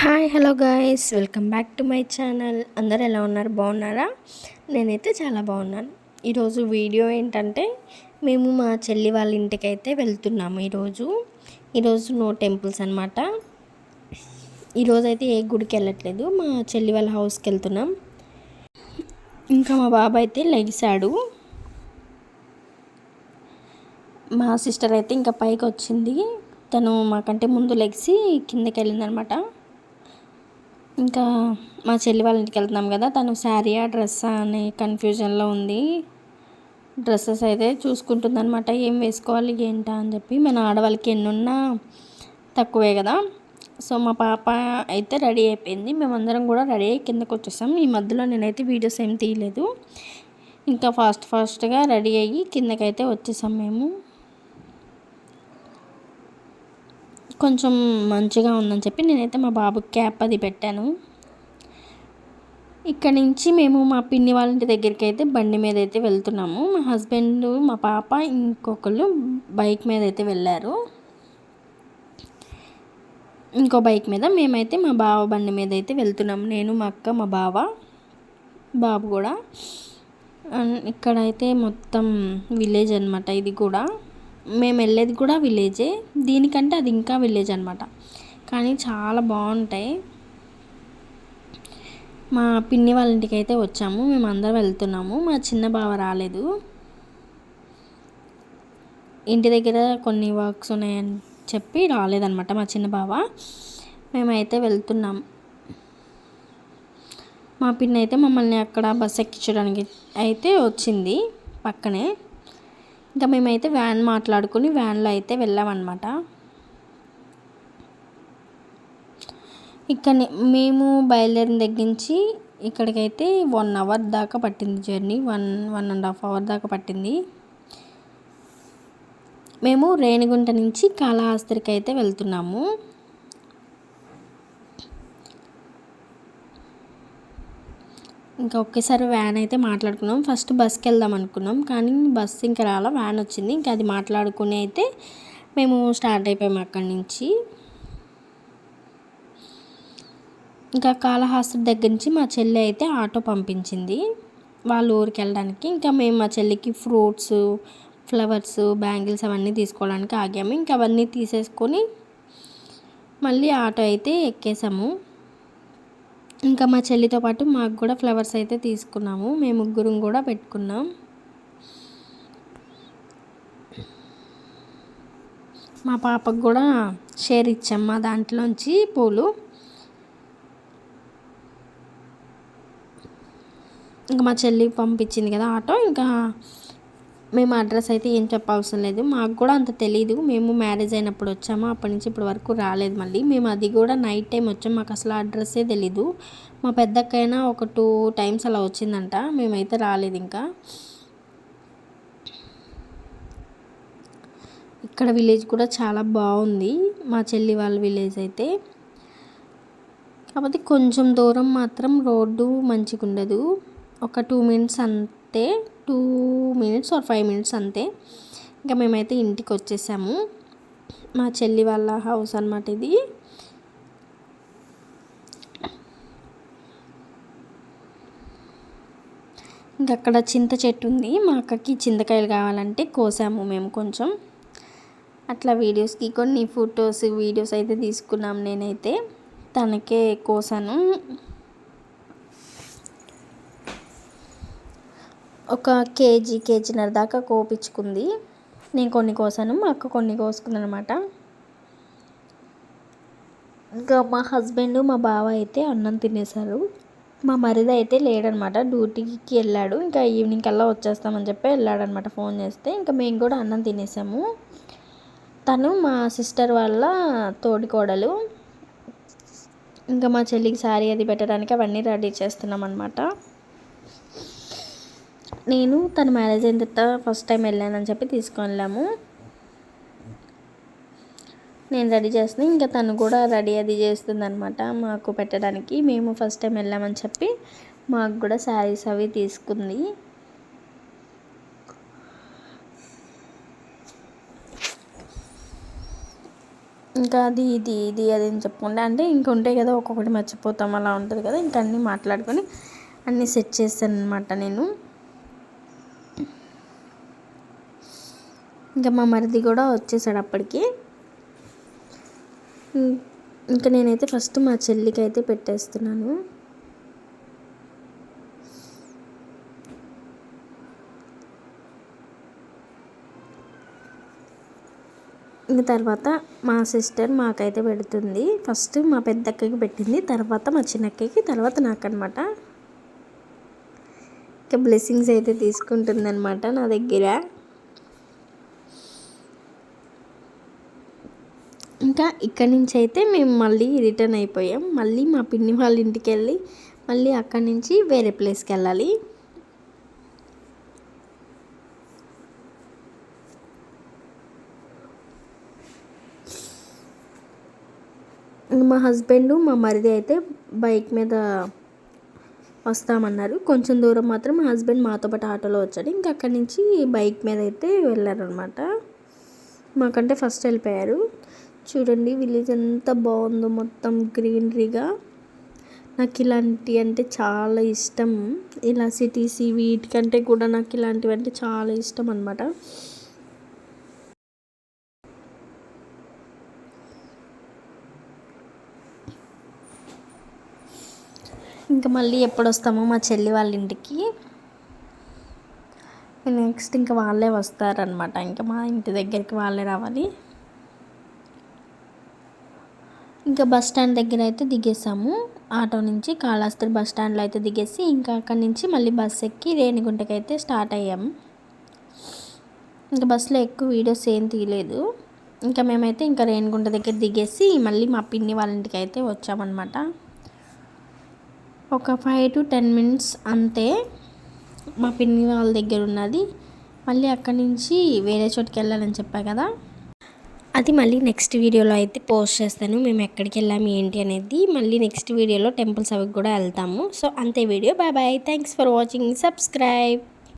Hi hello guys. Welcome back to my channel. అందరు ఎలా ఉన్నారు? బాగున్నారా? నేనైతే చాలా బాగున్నాను. ఈరోజు వీడియో ఏంటంటే మేము మా చెల్లి వాళ్ళ ఇంటికి అయితే వెళ్తున్నాము ఈరోజు. ఈరోజు నో టెంపుల్స్ అనమాట ఈరోజు అయితే ఏ గుడికి వెళ్ళట్లేదు. మా చెల్లి వాళ్ళ హౌస్కి వెళ్తున్నాం. ఇంకా మా బాబాయ్ అయితే లెగిసాడు మా సిస్టర్ అయితే ఇంకా పైకి వచ్చింది. తను మాకంటే ముందు లెగిసి కిందకి వెళ్ళిందనమాట ఇంకా మా చెల్లి వాళ్ళ ఇంటికి వెళ్తున్నాం కదా తను శారీయా డ్రెస్సా అనే కన్ఫ్యూజన్లో ఉంది. డ్రెస్సెస్ అయితే చూసుకుంటుంది అనమాట ఏం వేసుకోవాలి ఏంటా అని చెప్పి. మన ఆడవాళ్ళకి ఎన్నున్నా తక్కువే కదా. సో మా పాప అయితే రెడీ అయిపోయింది. మేమందరం కూడా రెడీ అయ్యి కిందకు వచ్చేసాం. ఈ మధ్యలో నేనైతే వీడియోస్ ఏం తీయలేదు. ఇంకా ఫాస్ట్ ఫాస్ట్గా రెడీ అయ్యి కిందకైతే వచ్చేసాం మేము. కొంచెం మంచిగా ఉందని చెప్పి నేనైతే మా బాబుకి క్యాప్ అది పెట్టాను. ఇక్కడ నుంచి మేము మా పిన్ని వాళ్ళ ఇంటి దగ్గరికి అయితే బండి మీద అయితే వెళ్తున్నాము. మా హస్బెండ్ మా పాప ఇంకొకళ్ళు బైక్ మీద అయితే వెళ్ళారు. ఇంకో బైక్ మీద మేమైతే మా బావ బండి మీద అయితే వెళ్తున్నాము. నేను మా అక్క మా బావ బాబు కూడా. ఇక్కడైతే మొత్తం విలేజ్ అనమాట ఇది కూడా. మేము వెళ్ళేది కూడా విలేజే. దీనికంటే అది ఇంకా విలేజ్ అనమాట కానీ చాలా బాగుంటాయి. మా పిన్ని వాళ్ళ ఇంటికి అయితే వచ్చాము. మేము అందరం వెళ్తున్నాము. మా చిన్న బావ రాలేదు. ఇంటి దగ్గర కొన్ని వర్క్స్ ఉన్నాయని చెప్పి రాలేదనమాట మా చిన్న బావ. మేమైతే వెళ్తున్నాం. మా పిన్ని అయితే మమ్మల్ని అక్కడ బస్ ఎక్కించడానికి అయితే వచ్చింది పక్కనే. ఇంకా మేమైతే వ్యాన్ మాట్లాడుకుని వ్యాన్లో అయితే వెళ్ళామన్నమాట. ఇక్కడ మేము బయలుదేరిన దగ్గర నుంచి ఇక్కడికైతే వన్ అవర్ దాకా పట్టింది journey one one and half hour దాకా పట్టింది. మేము రేణిగుంట నుంచి కాళహస్తికి అయితే వెళ్తున్నాము. ఇంకా ఒకేసారి వ్యాన్ అయితే మాట్లాడుకున్నాం. ఫస్ట్ బస్కి వెళ్దాం అనుకున్నాం. కానీ బస్ ఇంకా రాలా వ్యాన్ వచ్చింది. ఇంకా అది మాట్లాడుకుని అయితే మేము స్టార్ట్ అయిపోయాము అక్కడి నుంచి. ఇంకా కాళహాస్తి దగ్గర నుంచి మా చెల్లి అయితే ఆటో పంపించింది. వాళ్ళ ఊరికి వెళ్ళడానికి. ఇంకా మేము మా చెల్లికి ఫ్రూట్స్ ఫ్లవర్స్ బ్యాంగిల్స్ అవన్నీ తీసుకోవడానికి ఆగాము. ఇంకా అవన్నీ తీసేసుకొని మళ్ళీ ఆటో అయితే ఎక్కేసాము. ఇంకా మా చెల్లితో పాటు మాకు కూడా ఫ్లవర్స్ అయితే తీసుకున్నాము. మేము ముగ్గురం కూడా పెట్టుకున్నాం. మా పాపకు కూడా షేర్ ఇచ్చాం మా దాంట్లోంచి పూలు. ఇంకా మా చెల్లి పంపించింది కదా ఆటో. ఇంకా మేము అడ్రస్ అయితే ఏం చెప్పవసరం లేదు. మాకు కూడా అంత తెలియదు మేము మ్యారేజ్ అయినప్పుడు వచ్చాము? అప్పటి నుంచి ఇప్పటి వరకు రాలేదు మళ్ళీ. మేము అది కూడా నైట్ టైం వచ్చాము మాకు అసలు అడ్రస్సే తెలీదు. మా పెద్దక్కైనా ఒక టూ టైమ్స్ అలా వచ్చిందంట. మేమైతే రాలేదు ఇంకా. ఇక్కడ విలేజ్ కూడా చాలా బాగుంది. మా చెల్లి వాళ్ళ విలేజ్ అయితే. కాకపోతే కొంచెం దూరం మాత్రం రోడ్డు మంచిగా ఉండదు ఒక టూ మినిట్స్ అంతే. Two minutes or five minutes అంతే. ఇంకా మేమైతే ఇంటికి వచ్చేసాము. మా చెల్లి వాళ్ళ హౌస్ అనమాట ఇది. ఇంకా అక్కడ చింత చెట్టు ఉంది. మా అక్కకి చింతకాయలు కావాలంటే కోసాము మేము కొంచెం. అట్లా వీడియోస్కి కొన్ని ఫొటోస్ వీడియోస్ అయితే తీసుకున్నాం నేనైతే. తనకే కోసాను. ఒక కేజీ కేజీన్నర దాకా కోపించుకుంది. నేను కొన్ని కోసాను మా అక్క కొన్ని కోసుకుంది అనమాట ఇంకా మా హస్బెండ్ మా బావ అయితే అన్నం తినేశారు. మా మరిది అయితే లేడనమాట డ్యూటీకి వెళ్ళాడు. ఇంకా ఈవినింగ్ కల్లా వచ్చేస్తామని చెప్పి వెళ్ళాడనమాట ఫోన్ చేస్తే. ఇంకా మేము కూడా అన్నం తినేసాము. తను మా సిస్టర్ వాళ్ళ తోడికోడలు. ఇంకా మా చెల్లికి శారీ అది పెట్టడానికి అవన్నీ రెడీ చేస్తున్నాం అనమాట నేను తన మ్యారేజ్ అయిన తర్వాత ఫస్ట్ టైం వెళ్ళానని చెప్పి తీసుకొని వెళ్ళాము నేను రెడీ చేస్తున్నా. ఇంకా తను కూడా రెడీ అది చేస్తుంది అనమాట మాకు పెట్టడానికి. మేము ఫస్ట్ టైం వెళ్ళామని చెప్పి మాకు కూడా శారీస్ అవి తీసుకుంది. ఇంకా అది ఇది ఇది అది అని చెప్పుకుంటే అంటే ఇంకా ఉంటాయి కదా ఒక్కొక్కటి మర్చిపోతాం అలా ఉంటుంది కదా. ఇంకా అన్నీ మాట్లాడుకొని అన్నీ సెట్ చేస్తాను అనమాట నేను. ఇంకా మా మరిది కూడా వచ్చేసాడు అప్పటికి. ఇంకా నేనైతే ఫస్ట్ మా చెల్లికి అయితే పెట్టేస్తున్నాను. ఇంక తర్వాత మా సిస్టర్ మాకైతే పెడుతుంది. ఫస్ట్ మా పెద్దక్కకి పెట్టింది తర్వాత మా చిన్నక్కకి తర్వాత నాకనమాట ఇంకా బ్లెస్సింగ్స్ అయితే తీసుకుంటుందన్నమాట నా దగ్గర. ఇంకా ఇక్కడి నుంచి అయితే మేము మళ్ళీ రిటర్న్ అయిపోయాం. మళ్ళీ మా పిన్ని వాళ్ళ ఇంటికి వెళ్ళి మళ్ళీ అక్కడి నుంచి వేరే ప్లేస్కి వెళ్ళాలి. మా హస్బెండ్ మా మరిది అయితే బైక్ మీద వస్తామన్నారు. కొంచెం దూరం మాత్రం మా హస్బెండ్ మాతో పాటు ఆటోలో వచ్చాడు. ఇంకా అక్కడి నుంచి బైక్ మీద అయితే వెళ్ళారనమాట మాకంటే ఫస్ట్ వెళ్ళిపోయారు. చూడండి విలేజ్ ఎంత బాగుందో మొత్తం గ్రీనరీగా నాకు ఇలాంటి అంటే చాలా ఇష్టం. ఇలా సిటీస్ వీటికంటే కూడా నాకు ఇలాంటివి అంటే చాలా ఇష్టం అనమాట ఇంకా మళ్ళీ ఎప్పుడు వస్తామో మా చెల్లి వాళ్ళ ఇంటికి. నెక్స్ట్ ఇంకా వాళ్ళే వస్తారనమాట ఇంకా మా ఇంటి దగ్గరికి వాళ్ళే రావాలి. ఇంకా బస్ స్టాండ్ దగ్గర అయితే దిగేసాము. ఆటో నుంచి కాళాస్త్రి బస్ స్టాండ్లో అయితే దిగేసి ఇంకా అక్కడి నుంచి మళ్ళీ బస్ ఎక్కి రేణిగుంటకి అయితే స్టార్ట్ అయ్యాము ఇంకా బస్సులో ఎక్కువ వీడియోస్ ఏం తీయలేదు. ఇంకా మేమైతే ఇంకా రేణిగుంట దగ్గర దిగేసి మళ్ళీ మా పిన్ని వాళ్ళ ఇంటికి అయితే వచ్చామన్నమాట. ఒక ఫైవ్ టు టెన్ మినిట్స్ అంతే మా పిన్ని వాళ్ళ దగ్గర ఉన్నది. మళ్ళీ అక్కడి నుంచి వేరే చోటుకి వెళ్ళాలని చెప్పా కదా. అది మళ్ళీ నెక్స్ట్ వీడియోలో అయితే పోస్ట్ చేస్తాను. మేము ఎక్కడికి వెళ్ళాము ఏంటి అనేది మళ్ళీ నెక్స్ట్ వీడియోలో టెంపుల్స్ అవి కూడా వెళ్తాము. సో అంతే video. Bye bye thanks for watching subscribe